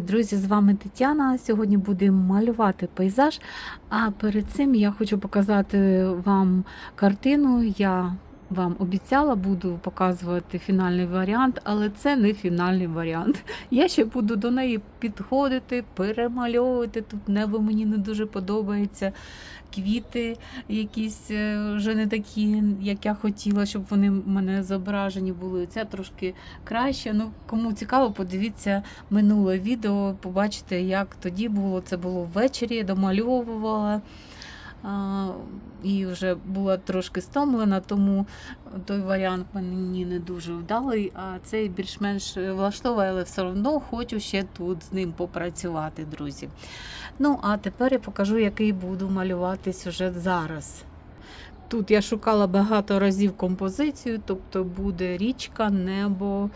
Друзі, з вами Тетяна. Сьогодні будемо малювати пейзаж. А перед цим я хочу показати вам картину. Я вам обіцяла, буду показувати фінальний варіант, але це не фінальний варіант. Я ще буду до неї підходити, перемальовувати. Тут небо мені не дуже подобається. Квіти якісь е, вже не такі, як я хотіла, щоб вони в мене зображені були. Це трошки краще. Ну, кому цікаво, подивіться минуле відео, побачите, як тоді було. Це було ввечері, я домальовувала. І вже була трошки стомлена, тому той варіант мені не дуже вдалий, а цей більш-менш влаштовує, але все одно хочу ще тут з ним попрацювати, друзі. Ну, а тепер я покажу, який буду малювати сюжет зараз. Тут я шукала багато разів композицію, тобто буде річка, небо,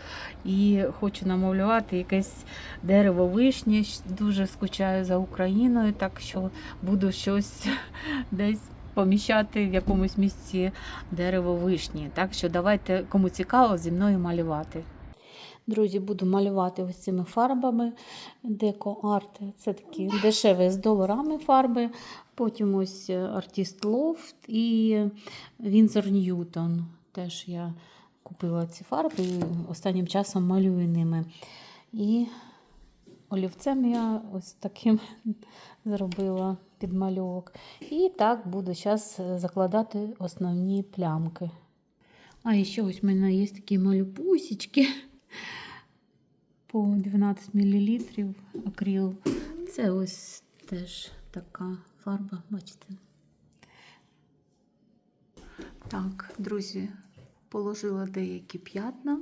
і хочу намалювати якесь дерево вишні. Дуже скучаю за Україною, так що буду щось десь поміщати в якомусь місці дерево вишні. Так що давайте, кому цікаво, зі мною малювати. Друзі, буду малювати ось цими фарбами. Деко-арт це такі дешеві з доларами фарби. Потім ось Artist Loft і Winsor Newton. Теж я купила ці фарби і останнім часом малюю ними. І олівцем я ось таким зробила підмальовок. І так буду зараз закладати основні плямки. А ще ось в мене є такі малюпусічки по 12 мл акрил. Це ось теж така фарба, бачите. Так, друзі, положила деякі п'ятна.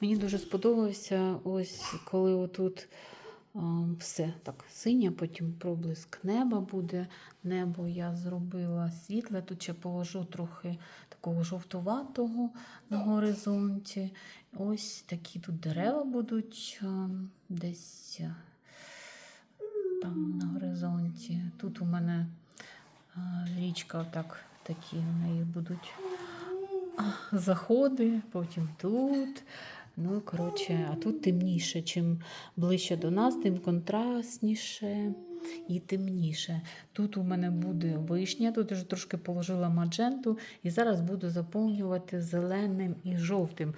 Мені дуже сподобалося, ось коли отут все так синє, потім проблиск неба буде. Небо я зробила світле. Тут ще положу трохи такого жовтуватого на горизонті. Ось такі тут дерева будуть десь там на горизонті. Тут у мене річка, так, такі в неї будуть заходи, потім тут. Ну, коротше, а тут темніше. Чим ближче до нас, тим контрастніше і темніше. Тут у мене буде вишня, тут вже трошки положила мадженту, і зараз буду заповнювати зеленим і жовтим.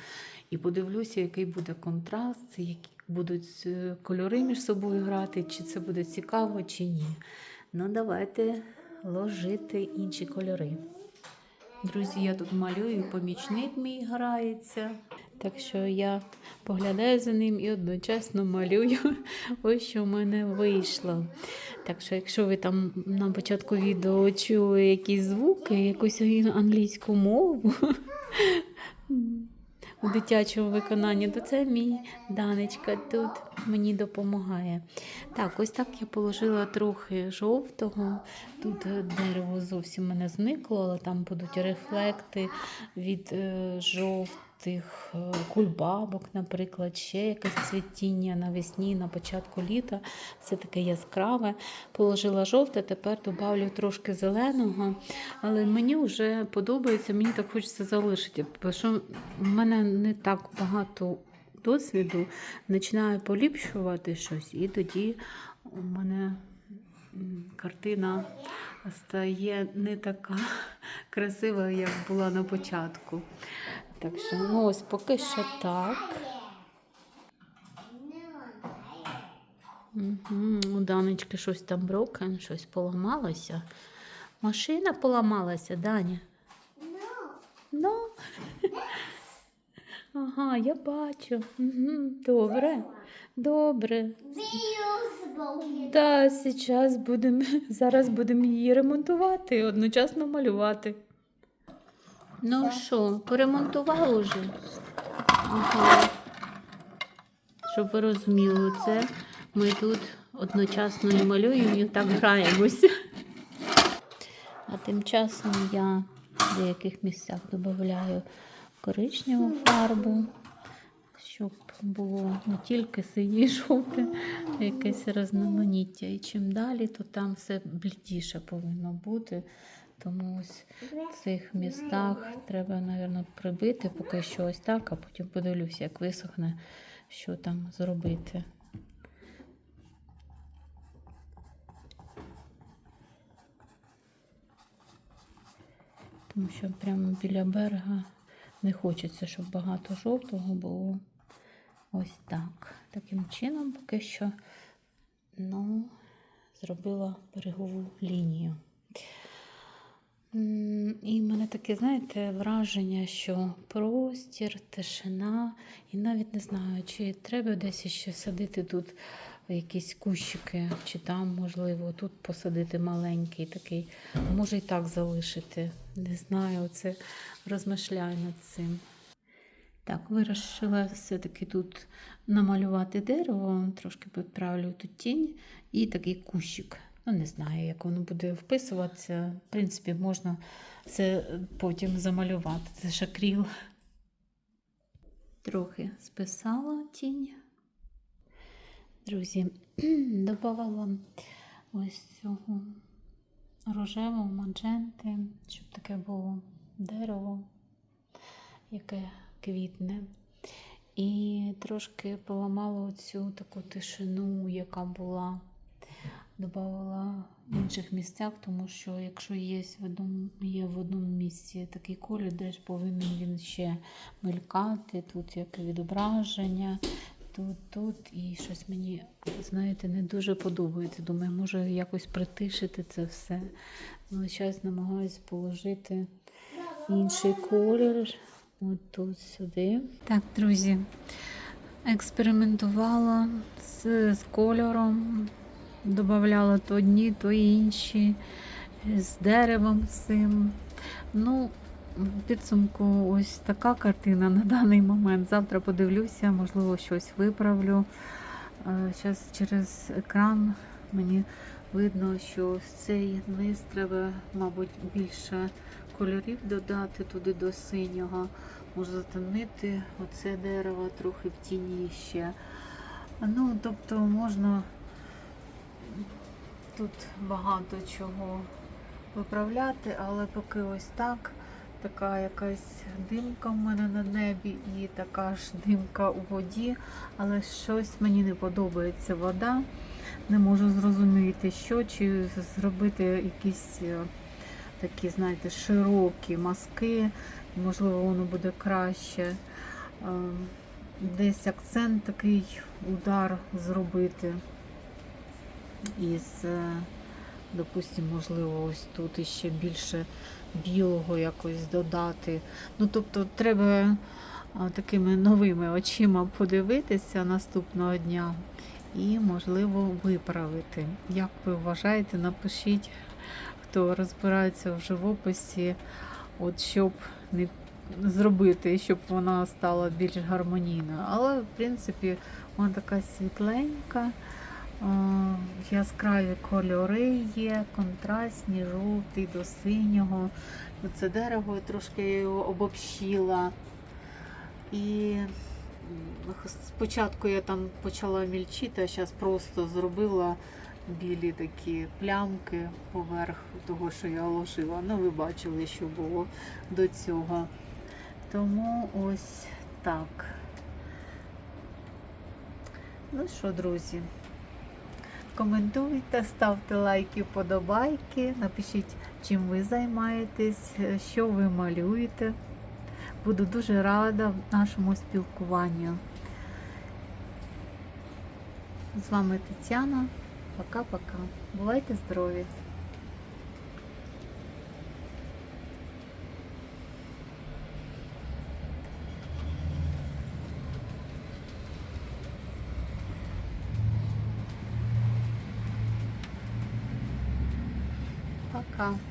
І подивлюся, який буде контраст, які будуть е, кольори між собою грати, чи це буде цікаво, чи ні. Ну, давайте ложити інші кольори. Друзі, я тут малюю, помічник мій грається. Так що я поглядаю за ним і одночасно малюю ось що в мене вийшло. Так що, якщо ви там на початку відео чули якісь звуки, якусь англійську мову у дитячому виконанні, то це мій Данечка тут мені допомагає. Так, ось так я положила трохи жовтого. Тут дерево зовсім мене зникло, але там будуть рефлекти від е, жовтих е, кульбабок, наприклад, ще якесь цвітіння навесні, на початку літа. Все таке яскраве. Положила жовте, тепер додавлю трошки зеленого. Але мені вже подобається, мені так хочеться залишити. Бо що в мене не так багато досвіду, починаю поліпшувати щось, і тоді у мене картина стає не така красива, як була на початку. Так що, ну ось поки що так. Угу. У Данечки щось там брокен, щось поламалося. Машина поламалася, Даня. Ну. Ага, я бачу. Угу. Добре. Добре. Зараз будемо, зараз будемо її ремонтувати і одночасно малювати. Ну що, поремонтували вже? Ага. Щоб ви розуміли, це ми тут одночасно і малюємо і так граємося. А тим часом я в деяких місцях додаю коричневу фарбу, щоб було не тільки синє жовте, а якесь різноманіття. І чим далі, то там все блідіше повинно бути. Тому ось в цих містах треба, мабуть, прибити поки що ось так, а потім подивлюся, як висохне, що там зробити. Тому що прямо біля берега не хочеться, щоб багато жовтого було ось так. Таким чином поки що ну, зробила берегову лінію. І в мене таке, знаєте, враження, що простір, тишина, і навіть не знаю, чи треба десь ще садити тут якісь кущики, чи там, можливо, тут посадити маленький такий, може і так залишити. Не знаю, це розмишляю над цим. Так, вирішила все-таки тут намалювати дерево, трошки підправлю тут тінь і такий кущик. Ну, не знаю, як воно буде вписуватися. В принципі, можна це потім замалювати. Це шакріл. Трохи списала тінь. Друзі, додавала ось цього рожевого мадженти, щоб таке було дерево, яке квітне. І трошки поламала оцю таку тишину, яка була. Добавила в інших місцях, тому що якщо є в одному, є в одному місці такий колір, де ж повинен він ще мелькати, тут як відображення, тут, тут. І щось мені, знаєте, не дуже подобається. Думаю, може якось притишити це все. Ну, зараз намагаюся положити інший колір. От тут сюди. Так, друзі, експериментувала з, з кольором. Додавала то одні, то інші, з деревом цим. Ну, в підсумку ось така картина на даний момент. Завтра подивлюся, можливо, щось виправлю. Зараз через екран мені видно, що в цей низ треба, мабуть, більше кольорів додати туди до синього. Може затемнити оце дерево трохи в тіні ще. Ну, тобто можна тут багато чого виправляти, але поки ось так, така якась димка в мене на небі і така ж димка у воді, але щось мені не подобається вода. Не можу зрозуміти, що, чи зробити якісь е, такі, знаєте, широкі мазки, можливо, воно буде краще. Е, Десь акцент такий удар зробити із, е, допустимо, можливо, ось тут іще більше білого якось додати. Ну, тобто, треба такими новими очима подивитися наступного дня і, можливо, виправити. Як ви вважаєте, напишіть, хто розбирається в живописі, от щоб не зробити, щоб вона стала більш гармонійною. Але, в принципі, вона така світленька. Яскраві кольори є, контрастні, жовтий до синього. Це дерево трошки його обобщила. І спочатку я там почала мільчити, а зараз просто зробила білі такі плямки поверх того, що я ложила. Ну, ви бачили, що було до цього. Тому ось так. Ну що, друзі, коментуйте, ставте лайки, подобайки, напишіть, чим ви займаєтесь, що ви малюєте. Буду дуже рада нашому спілкуванню. З вами Тетяна. Пока-пока. Бувайте здорові! Пока.